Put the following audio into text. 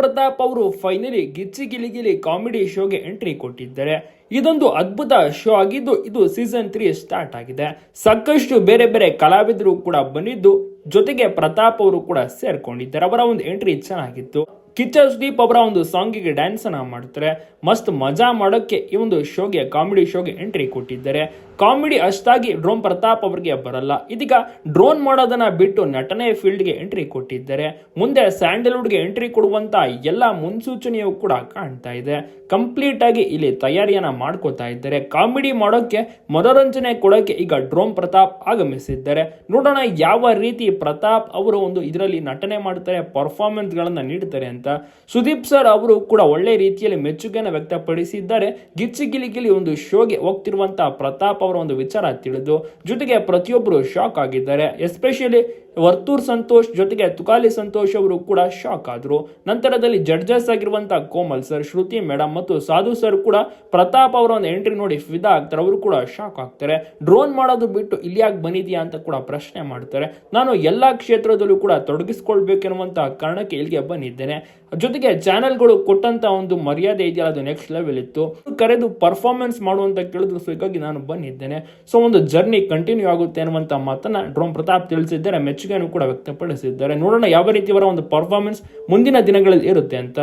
ಪ್ರತಾಪ್ ಅವರು ಫೈನಲಿ ಗಿಚ್ಚಿ ಗಿಲಿಗಿಲಿ ಗಿಲಿ ಕಾಮಿಡಿ ಶೋಗೆ ಎಂಟ್ರಿ ಕೊಟ್ಟಿದ್ದಾರೆ. ಇದೊಂದು ಅದ್ಭುತ ಶೋ ಆಗಿದ್ದು ಇದು ಸೀಸನ್ ತ್ರೀ ಸ್ಟಾರ್ಟ್ ಆಗಿದೆ. ಸಾಕಷ್ಟು ಬೇರೆ ಬೇರೆ ಕಲಾವಿದರು ಕೂಡ ಬಂದಿದ್ದು, ಜೊತೆಗೆ ಪ್ರತಾಪ್ ಅವರು ಕೂಡ ಸೇರ್ಕೊಂಡಿದ್ದಾರೆ. ಅವರ ಒಂದು ಎಂಟ್ರಿ ಚೆನ್ನಾಗಿತ್ತು. ಕಿಚ್ಚ ಸುದೀಪ್ ಅವರ ಒಂದು ಸಾಂಗಿಗೆ ಡ್ಯಾನ್ಸ್ ಅನ್ನ ಮಾಡ್ತಾರೆ. ಮಸ್ತ್ ಮಜಾ ಮಾಡೋಕ್ಕೆ ಈ ಒಂದು ಶೋಗೆ, ಕಾಮಿಡಿ ಶೋಗೆ ಎಂಟ್ರಿ ಕೊಟ್ಟಿದ್ದಾರೆ. ಕಾಮಿಡಿ ಅಷ್ಟಾಗಿ ಡ್ರೋನ್ ಪ್ರತಾಪ್ ಅವರಿಗೆ ಬರಲ್ಲ. ಇದೀಗ ಡ್ರೋನ್ ಮಾಡೋದನ್ನ ಬಿಟ್ಟು ನಟನೆ ಫೀಲ್ಡ್ಗೆ ಎಂಟ್ರಿ ಕೊಟ್ಟಿದ್ದಾರೆ. ಮುಂದೆ ಸ್ಯಾಂಡಲ್ವುಡ್ಗೆ ಎಂಟ್ರಿ ಕೊಡುವಂತ ಎಲ್ಲ ಮುನ್ಸೂಚನೆಯು ಕೂಡ ಕಾಣ್ತಾ ಇದೆ. ಕಂಪ್ಲೀಟ್ ಆಗಿ ಇಲ್ಲಿ ತಯಾರಿಯನ್ನ ಮಾಡ್ಕೋತಾ ಇದ್ದಾರೆ. ಕಾಮಿಡಿ ಮಾಡೋಕ್ಕೆ ಮನೋರಂಜನೆ ಕೊಡೋಕ್ಕೆ ಈಗ ಡ್ರೋನ್ ಪ್ರತಾಪ್ ಆಗಮಿಸಿದ್ದಾರೆ. ನೋಡೋಣ ಯಾವ ರೀತಿ ಪ್ರತಾಪ್ ಅವರು ಒಂದು ಇದರಲ್ಲಿ ನಟನೆ ಮಾಡ್ತಾರೆ ಪರ್ಫಾರ್ಮೆನ್ಸ್ ಗಳನ್ನ ನೀಡ್ತಾರೆ ಅಂತ ಸುದೀಪ್ ಸರ್ ಅವರು ಕೂಡ ಒಳ್ಳೆ ರೀತಿಯಲ್ಲಿ ಮೆಚ್ಚುಗೆಯನ್ನು ವ್ಯಕ್ತಪಡಿಸಿದ್ದಾರೆ. ಗಿಚ್ಚಿ ಗಿಲಿ ಗಿಲಿ ಒಂದು ಶೋಗೆ ಹೋಗ್ತಿರುವಂತಹ ಪ್ರತಾಪ್ ಅವರ ಒಂದು ವಿಚಾರ ತಿಳಿದು ಜೊತೆಗೆ ಪ್ರತಿಯೊಬ್ಬರು ಶಾಕ್ ಆಗಿದ್ದಾರೆ. ಎಸ್ಪೆಷಲಿ ವರ್ತೂರ್ ಸಂತೋಷ್ ಜೊತೆಗೆ ತುಕಾಲಿ ಸಂತೋಷ್ ಅವರು ಕೂಡ ಶಾಕ್ ಆದರು. ನಂತರದಲ್ಲಿ ಜಡ್ಜಸ್ ಆಗಿರುವಂತಹ ಕೋಮಲ್ ಸರ್, ಶ್ರುತಿ ಮೇಡಮ್ ಮತ್ತು ಸಾಧು ಸರ್ ಕೂಡ ಪ್ರತಾಪ್ ಅವರ ಒಂದು ಎಂಟ್ರಿ ನೋಡಿ ಫಿದಾ ಆಗ್ತಾರೆ. ಅವರು ಕೂಡ ಶಾಕ್ ಆಗ್ತಾರೆ. ಡ್ರೋನ್ ಮಾಡೋದು ಬಿಟ್ಟು ಇಲ್ಲಿ ಯಾಕೆ ಬಂದಿದ್ಯಾ ಅಂತ ಕೂಡ ಪ್ರಶ್ನೆ ಮಾಡ್ತಾರೆ. ನಾನು ಎಲ್ಲಾ ಕ್ಷೇತ್ರದಲ್ಲೂ ಕೂಡ ತೊಡಗಿಸ್ಕೊಳ್ಬೇಕೆನ್ನುವಂತಹ ಕಾರಣಕ್ಕೆ ಇಲ್ಲಿಗೆ ಬಂದಿದ್ದೇನೆ. ಜೊತೆಗೆ ಚಾನೆಲ್ಗಳು ಕೊಟ್ಟಂತ ಒಂದು ಮರ್ಯಾದೆ ಇದೆಯಲ್ಲ, ಅದು ನೆಕ್ಸ್ಟ್ ಲೆವೆಲ್ ಇತ್ತು. ಕರೆದು ಪರ್ಫಾರ್ಮೆನ್ಸ್ ಮಾಡುವಂತ ಕೇಳಿದ್ರು ಸೊ ಹೀಗಾಗಿ ನಾನು ಬಂದಿದ್ದೇನೆ. ಸೊ ಒಂದು ಜರ್ನಿ ಕಂಟಿನ್ಯೂ ಆಗುತ್ತೆ ಅನ್ನುವಂತ ಮಾತನ್ನ ಡ್ರೋನ್ ಪ್ರತಾಪ್ ತಿಳಿಸಿದ್ದಾರೆ. ಮೆಚ್ಚುಗೆಯನ್ನು ಕೂಡ ವ್ಯಕ್ತಪಡಿಸಿದ್ದಾರೆ. ನೋಡೋಣ ಯಾವ ರೀತಿ ಅವರ ಒಂದು ಪರ್ಫಾರ್ಮೆನ್ಸ್ ಮುಂದಿನ ದಿನಗಳಲ್ಲಿ ಇರುತ್ತೆ ಅಂತ.